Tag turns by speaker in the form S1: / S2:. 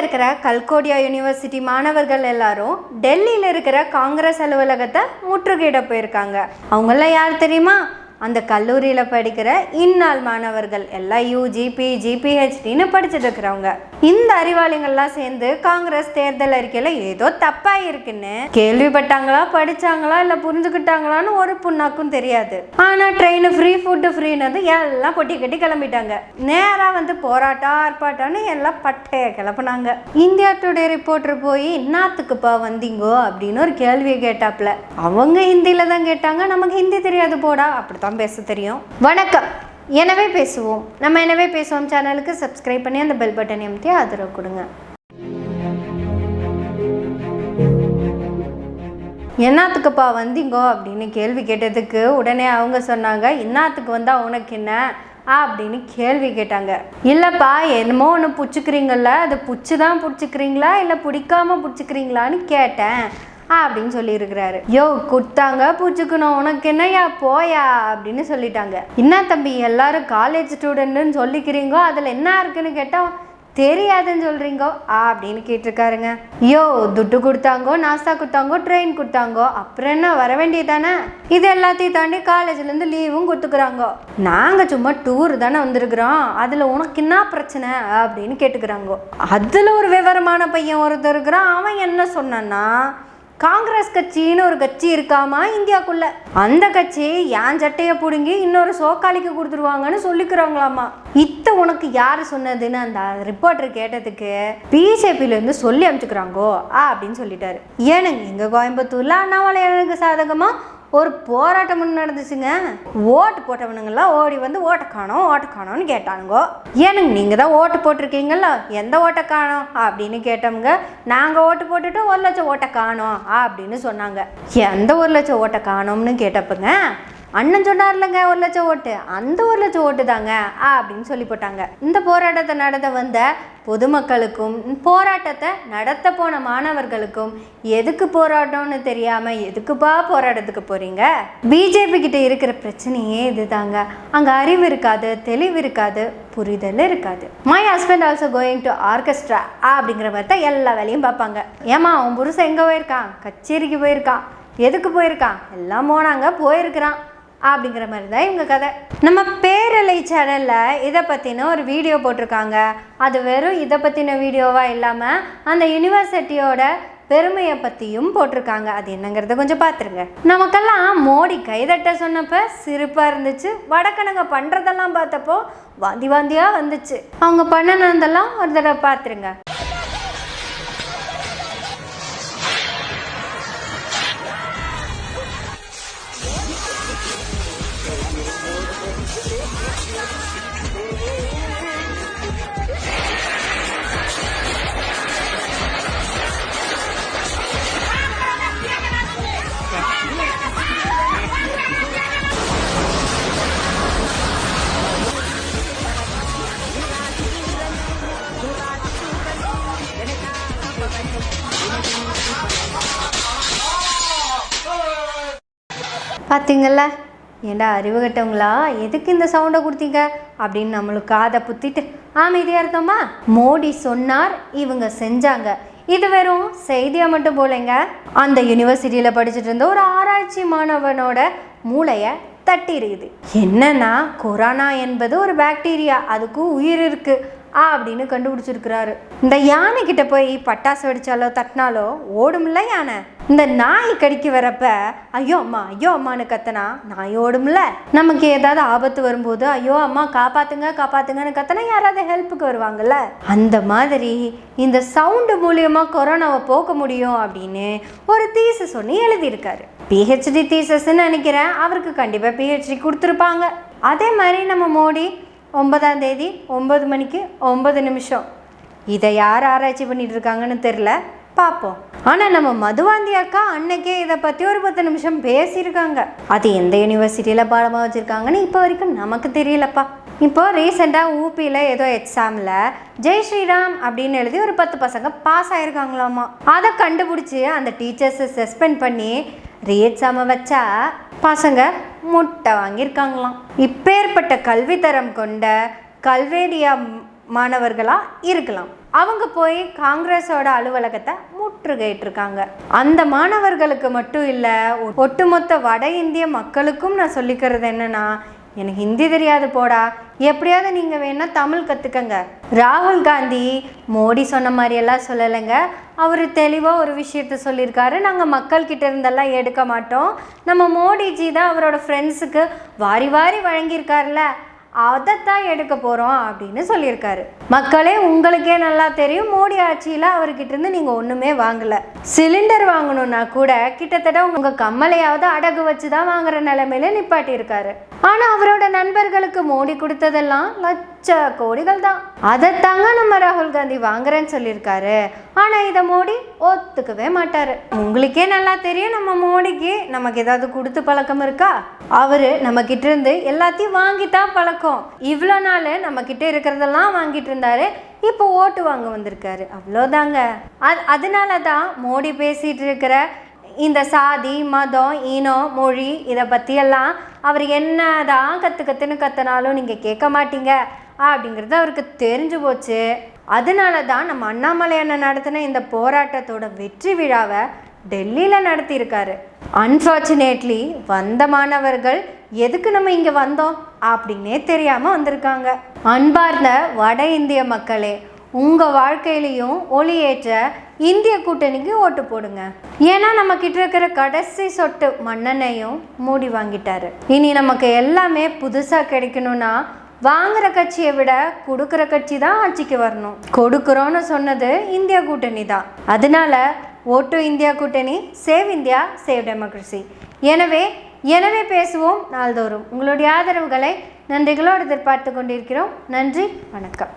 S1: இருக்கிற கல்கோடியா யூனிவர்சிட்டி மாணவர்கள் எல்லாரும் டெல்லியில் இருக்கிற காங்கிரஸ் அலுவலகத்தை முற்றுகையிட போயிருக்காங்க. அவங்களாம் யார் தெரியுமா? அந்த கல்லூரியில் படிக்கிற இந்நாள் மாணவர்கள் எல்லாம் யூஜி பிஜி பிஹெச்டின்னு படிச்சுட்டு இருக்கிறவங்க. இந்த அறிவாளிகள்லாம் சேர்ந்து காங்கிரஸ் தேர்தல் அறிக்கையில் ஏதோ தப்பா இருக்குன்னு கேள்விப்பட்டாங்களா படிச்சாங்களா இல்லை புரிஞ்சுக்கிட்டாங்களான்னு ஒரு புண்ணாக்கும் தெரியாது. ஆனால் ட்ரெயின் ஃப்ரீ ஃபுட்டு ஃப்ரீனது எல்லாம் கொட்டி கட்டி கிளம்பிட்டாங்க. நேராக வந்து போராட்டம் ஆர்ப்பாட்டம்னு எல்லாம் பட்டையை கிளப்புனாங்க. இந்தியா டுடே ரிப்போர்ட்டர் போய் என்னத்துக்குப்பா வந்தீங்கோ? அப்படின்னு ஒரு கேள்வியை கேட்டாப்ல. அவங்க ஹிந்தியில் தான் கேட்டாங்க நமக்கு ஹிந்தி தெரியாது போடா. அப்படித்தான் பேச தெரியும். வணக்கம். எனவே பேசுவோம். நம்ம எனவே பேசுவோம் சேனலுக்கு சப்ஸ்கிரைப் பண்ணி அந்த பெல் பட்டன் எம்டி ஆதரவு கொடுங்க. என்னத்துக்குப்பா வந்தீங்கோ அப்படின்னு கேள்வி கேட்டதுக்கு உடனே அவங்க சொன்னாங்க இன்னாத்துக்கு வந்தா உனக்கு என்ன? ஆ அப்படின்னு கேள்வி கேட்டாங்க. இல்லைப்பா என்னமோ ஒன்று பிடிச்சிக்கிறீங்கள அது பிடிச்சி தான் பிடிச்சிக்கிறீங்களா? இல்லை பிடிக்காம பிடிச்சிக்கிறீங்களான்னு கேட்டேன். அப்படின்னு சொல்லியிருக்கிறாரு. யோ கொடுத்தாங்க பூச்சுக்கணும் உனக்கு என்னய்யா போயா அப்படின்னு சொல்லிட்டாங்க. என்ன தம்பி எல்லாரும் காலேஜ் ஸ்டூடெண்ட்னு சொல்லிக்கிறீங்கோ அதில் என்ன இருக்குன்னு கேட்டால் தெரியாதுன்னு சொல்கிறீங்கோ ஆ அப்படின்னு கேட்டிருக்காருங்க. யோ துட்டு கொடுத்தாங்கோ நாஸ்தா கொடுத்தாங்கோ ட்ரெயின் கொடுத்தாங்கோ அப்புறம் என்ன வர வேண்டியதானே? இது எல்லாத்தையும் தாண்டி காலேஜ்லேருந்து லீவும் கொடுத்துக்குறாங்கோ. நாங்கள் சும்மா டூர் தானே வந்திருக்கிறோம் அதில் உனக்கு என்ன பிரச்சனை அப்படின்னு கேட்டுக்கிறாங்கோ. அதில் ஒரு விவரமான பையன் ஒருத்தர் இருக்கிறான் அவன் என்ன சொன்னான்னா காங்கிரஸ் கட்சின்னு ஒரு கட்சி இருக்காமா இந்தியாக்குள்ள? அந்த கட்சி என் சட்டையை பிடுங்கி இன்னொரு சோக்காளிக்கு கொடுத்துருவாங்கன்னு சொல்லிக்கிறாங்களாமா? இத்த உனக்கு யார் சொன்னதுன்னு அந்த ரிப்போர்ட்டர் கேட்டதுக்கு பிஜேபியிலேருந்து சொல்லி அனுப்பிச்சுக்கிறாங்கோ ஆ அப்படின்னு சொல்லிட்டாரு. ஏனுங்க இங்கே கோயம்புத்தூர்ல எனக்கு சாதகமாக ஒரு போராட்டம் நடந்துச்சுங்க. ஓட்டு போட்டவனுங்கெல்லாம் ஓடி வந்து ஓட்டை காணோம் ஓட்டை காணோம்னு கேட்டானுங்கோ. ஏனுங்க நீங்கள் தான் ஓட்டு போட்டிருக்கீங்கல்ல எந்த ஓட்டை காணோம் அப்படின்னு கேட்டோம்ங்க. நாங்கள் ஓட்டு போட்டுட்டு ஒரு லட்சம் ஓட்டை காணோம் அப்படின்னு சொன்னாங்க. எந்த ஒரு லட்சம் ஓட்டை காணோம்னு கேட்டப்பங்க அண்ணன் சொன்னார்லங்க ஒரு லட்சம் ஓட்டு. அந்த ஒரு லட்சம் ஓட்டு தாங்க ஆ அப்படின்னு சொல்லி போட்டாங்க. இந்த போராட்டத்தை நடத்த வந்த பொதுமக்களுக்கும் போராட்டத்தை நடத்த போன மாணவர்களுக்கும் எதுக்கு போராட்டம்னு தெரியாம எதுக்குப்பா போராட்டத்துக்கு போறீங்க? பிஜேபி கிட்ட இருக்கிற பிரச்சனையே இதுதாங்க. அங்க அறிவு இருக்காது தெளிவு இருக்காது புரிதல் இருக்காது. My husband also going to orchestra அப்படிங்கிற மாதிரி தான் எல்லா வேலையும் பார்ப்பாங்க. ஏமா அவன் புருஷன் எங்கே போயிருக்கான்? கச்சேரிக்கு போயிருக்கான். எதுக்கு போயிருக்கான்? எல்லாம் போனாங்க போயிருக்கிறான். அப்படிங்கிற மாதிரி தான் இவங்க கதை. நம்ம பேரலை சேனலில் இதை பற்றின ஒரு வீடியோ போட்டிருக்காங்க. அது வெறும் இதை பற்றின வீடியோவாக இல்லாமல் அந்த யூனிவர்சிட்டியோட பெருமையை பற்றியும் போட்டிருக்காங்க. அது என்னங்கிறத கொஞ்சம் பார்த்துருங்க. நமக்கெல்லாம் மோடி கைதட்ட சொன்னப்ப சிரிப்பாக இருந்துச்சு. வடக்கணங்க பண்ணுறதெல்லாம் பார்த்தப்போ வாந்தி வாந்தியாக வந்துச்சு. அவங்க பண்ணனதெல்லாம் ஒரு தடவை பார்த்துருங்க. பார்த்தீங்கள ஏண்டா அறிவு கட்டவங்களா? எதுக்கு இந்த சவுண்டை கொடுத்தீங்க? அப்படின்னு நம்மளுக்கு காதை புத்திட்டு அமைதியாக இருந்தோமா மோடி சொன்னார் இவங்க செஞ்சாங்க. இது வெறும் செய்தியாக மட்டும் போலைங்க. அந்த யூனிவர்சிட்டியில் படிச்சுட்டு இருந்த ஒரு ஆராய்ச்சி மாணவனோட மூளையை தட்டி இருக்குது என்னன்னா கொரோனா என்பது ஒரு பாக்டீரியா அதுக்கு உயிர் இருக்குது அப்படின்னு கண்டுபிடிச்சிருக்கிறாரு. இந்த யானை கிட்ட போய் பட்டாசு வெடிச்சாலோ தட்டினாலோ ஓடும்ல யானை? இந்த நாய் கடிக்க வரப்ப ஐயோ அம்மா ஐயோ அம்மான்னு கத்தனா நாய் ஓடும்ல? நமக்கு ஏதாவது ஆபத்து வரும்போது ஐயோ அம்மா காப்பாத்துங்க காப்பாத்துங்கன்னு கத்தனா யாராவது ஹெல்ப்புக்கு வருவாங்கல்ல? அந்த மாதிரி இந்த சவுண்டு மூலியமா கொரோனாவை போக்க முடியும் அப்படின்னு ஒரு தீசஸ் ஒன்று எழுதியிருக்காரு. பிஹெச்டி தீசஸ்ன்னு நினைக்கிறேன். அவருக்கு கண்டிப்பாக பிஹெச்டி கொடுத்துருப்பாங்க. அதே மாதிரி நம்ம மோடி ஒன்பதாம் தேதி ஒம்பது மணிக்கு ஒம்பது நிமிஷம். இதை யார் ஆராய்ச்சி பண்ணிட்டு இருக்காங்கன்னு தெரில. பார்ப்போம். ஆனால் நம்ம மதுவாந்தி அக்கா அன்னைக்கே இதை பற்றி ஒரு பத்து நிமிஷம் பேசியிருக்காங்க. அது எந்த யூனிவர்சிட்டியில் பாடமாக வச்சுருக்காங்கன்னு இப்போ வரைக்கும் நமக்கு தெரியலப்பா. இப்போ ரீசெண்டாக ஊபியில் ஏதோ எக்ஸாமில் ஜெய் ஸ்ரீராம் அப்படின்னு எழுதி ஒரு பத்து பசங்க பாஸ் ஆயிருக்காங்களாமா. அதை கண்டுபிடிச்சி அந்த டீச்சர்ஸை சஸ்பெண்ட் பண்ணி ரீ எக்ஸாமை வச்சா பசங்க முட்டை வாங்கியிருக்காங்களாம். இப்பேற்பட்ட கல்வித்தரம் கொண்ட கல்வேரியா மாணவர்களாக இருக்கலாம். அவங்க போய் காங்கிரஸோட அலுவலகத்தை முற்றுகையிட்டிருக்காங்க அந்த மாணவர்களுக்கு மட்டும் இல்லை ஒட்டுமொத்த வட இந்திய மக்களுக்கும் நான் சொல்லிக்கிறது என்னன்னா எனக்கு ஹிந்தி தெரியாது போடா. எப்படியாவது நீங்கள் வேணால் தமிழ் கற்றுக்கங்க ராகுல் காந்தி மோடி சொன்ன மாதிரியெல்லாம் சொல்லலைங்க. அவர் தெளிவாக ஒரு விஷயத்த சொல்லியிருக்காரு. நாங்கள் மக்கள்கிட்ட இருந்தெல்லாம் எடுக்க மாட்டோம். நம்ம மோடிஜி தான் அவரோட ஃப்ரெண்ட்ஸுக்கு வாரி வாரி வழங்கியிருக்காருல அதைத்தான் எடுக்க போகிறோம் அப்படின்னு சொல்லியிருக்காரு. மக்களே உங்களுக்கே நல்லா தெரியும். மோடி ஆட்சியில் அவர்கிட்ட இருந்து நீங்கள் ஒன்றுமே வாங்கலை. சிலிண்டர் வாங்கணும்னா கூட கிட்டத்தட்ட உங்கள் கம்மலையாவது அடகு வச்சு தான் வாங்குற நிலைமையில நிப்பாட்டியிருக்காரு. ஆனால் அவரோட நண்பர்களுக்கு மோடி கொடுத்ததெல்லாம் லட்ச கோடிகள் தான். அதைத்தாங்க நம்ம ராகுல் காந்தி வாங்குறேன்னு சொல்லியிருக்காரு. ஆனால் இதை மோடி ஒத்துக்கவே மாட்டாரு. உங்களுக்கே நல்லா தெரியும் நம்ம மோடிக்கு நமக்கு ஏதாவது கொடுத்து பழக்கம் இருக்கா? அவரு நம்ம கிட்ட இருந்து எல்லாத்தையும் வாங்கித்தான் பழக்கம். இவ்வளோ நாள் நம்ம கிட்ட இருக்கிறதெல்லாம் வாங்கிட்டு இருந்தாரு. இப்போ ஓட்டு வாங்க வந்திருக்காரு. அவ்வளோதாங்க. அது அதனால தான் மோடி பேசிட்டு இருக்கிற இந்த சாதி மதம் இனம் மொழி இதை பற்றியெல்லாம் அவர் என்ன தான் கற்று கற்றுன்னு கற்றுனாலும் நீங்கள் கேட்க மாட்டீங்க அப்படிங்கிறது அவருக்கு தெரிஞ்சு போச்சு. அதனால தான் நம்ம அண்ணாமலை அண்ணன் நடத்தின இந்த போராட்டத்தோட வெற்றி விழாவை டெல்லியில் நடத்தியிருக்காரு. அன்ஃபார்ச்சுனேட்லி வந்த மாணவர்கள் எதுக்கு நம்ம இங்கே வந்தோம் அப்படின்னே தெரியாமல் வந்திருக்காங்க. அன்பார்ந்த வட இந்திய மக்களே உங்கள் வாழ்க்கையிலையும் ஒளியேற்ற இந்திய கூட்டணிக்கு ஓட்டு போடுங்க. ஏன்னா நம்ம கிட்ட இருக்கிற கடைசி சொட்டு மன்னனையும் மூடி வாங்கிட்டாரு. இனி நமக்கு எல்லாமே புதுசாக கிடைக்கணும்னா வாங்குற கட்சியை விட கொடுக்குற கட்சி தான் ஆட்சிக்கு வரணும். கொடுக்குறோன்னு சொன்னது இந்தியா கூட்டணி தான். அதனால ஓட்டு இந்தியா கூட்டணி சேவ் இந்தியா சேவ் டெமோக்ரஸி. எனவே எனவே பேசுவோம் நாள்தோறும். உங்களுடைய ஆதரவுகளை நன்றிகளோடு எதிர்பார்த்து கொண்டிருக்கிறோம். நன்றி வணக்கம்.